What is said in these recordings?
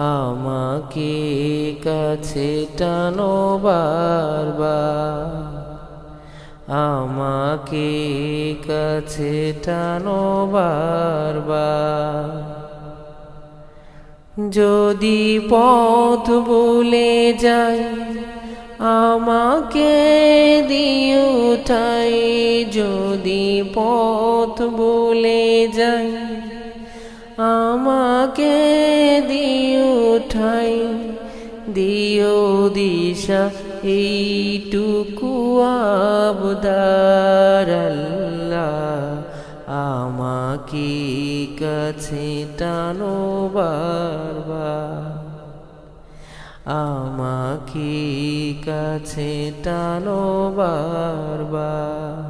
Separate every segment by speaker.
Speaker 1: আমাকে কাছে টানো বারবার। আমাকে কাছে টানো বারবার। যদি পথ বলে যাই, আমাকে দিও ঠাই। যদি পথ বলে যাই, আমাকে দিও ঠাই দিও দিশা, এইটুকু আবদার আল্লাহ আমাকে কাছে টানো বারবার। আমাকে কাছে টানো বারবার।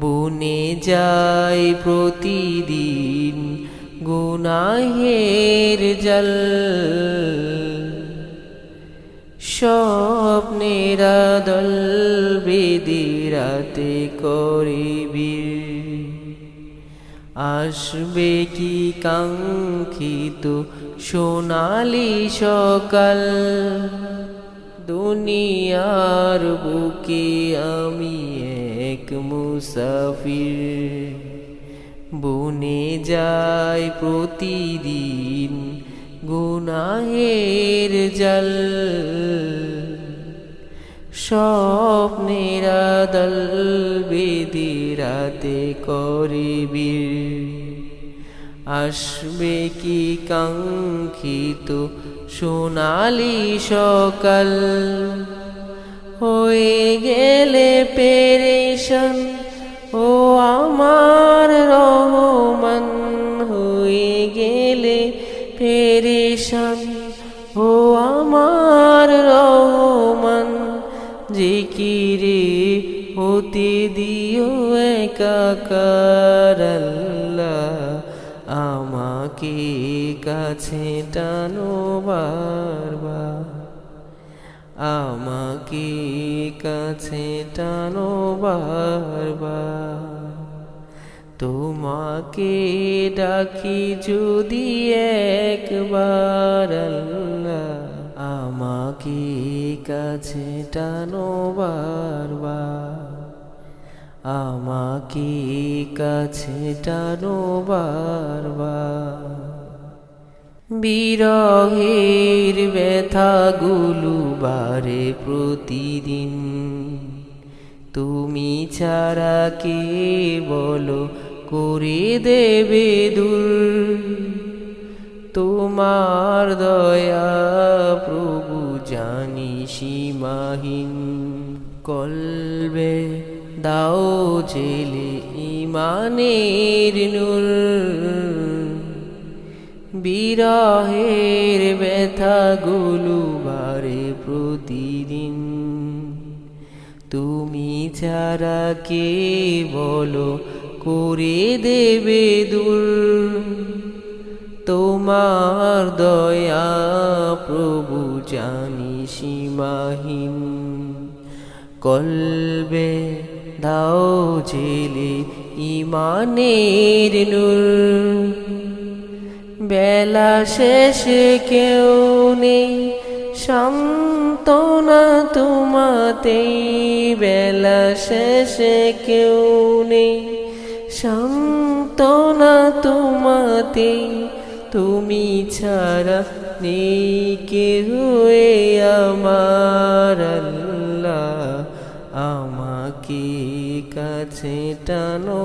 Speaker 1: বনে যাই প্রতিদিন গুনাহের জল। স্বপ্নেরা দল বেদি রাতে করিবি আসবে কি কাঙ্ক্ষিত সোনালি সকাল? দুনিয়ার বুকে আমি এক মুসাফির। বনে যাই প্রতিদিন গুনাহের জল। স্বপ্নেরা দল বেদি রাতে করিবি আসবে কি কাঙ্ক্ষিত সোনালি সকাল? হয়ে গেলে পেরেশান ও আমার রহমান, হয়ে গেলে পেরেশান ও আমার রহমান, জিকিরে হতে দিও একাকার আমাকে কাছে টানো বারবার। আমাকে কাছে টানো বারবার। তোমাকে ডাকি যদি একবার আমাকে কাছে টানো বারবার। আমাকে কাছে টানো বারবার। বিরহের ব্যথাগুলো বারে প্রতিদিন। তুমি ছাড়া কে বলো? করে দেবে দূর তোমার দয়া প্রভু জানি সীমাহীন। কলবে দাও জেলে ইমানের নূর। বিরহের ব্যথাগুলো বারে ছাড়া কে বলো? করে দেবে দূর। তোমার দয়া প্রভু জানি সীমাহীন। কলবে দাও জেলে ইমানের নূর। বেলা শেষে কেউ নেই। সান্তনা তোমাতেই বেলা শেষে কেউ নেই। সান্তনা তোমাতেই তুমি ছাড়া নেই এ আমার আমাকে কাছে টানো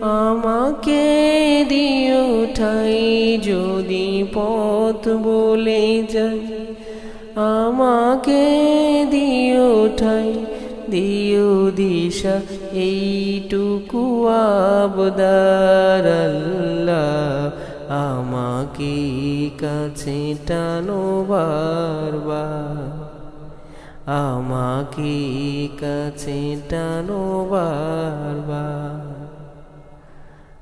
Speaker 1: আমাকে দিও ঠাই, যদি পথ বলে যাই। আমাকে দিও ঠাই, দিও দিশা, এইটুকু আবদার আল্লাহ। আমাকে কাছে টানো বারবার। আমাকে কাছে টানো বারবার।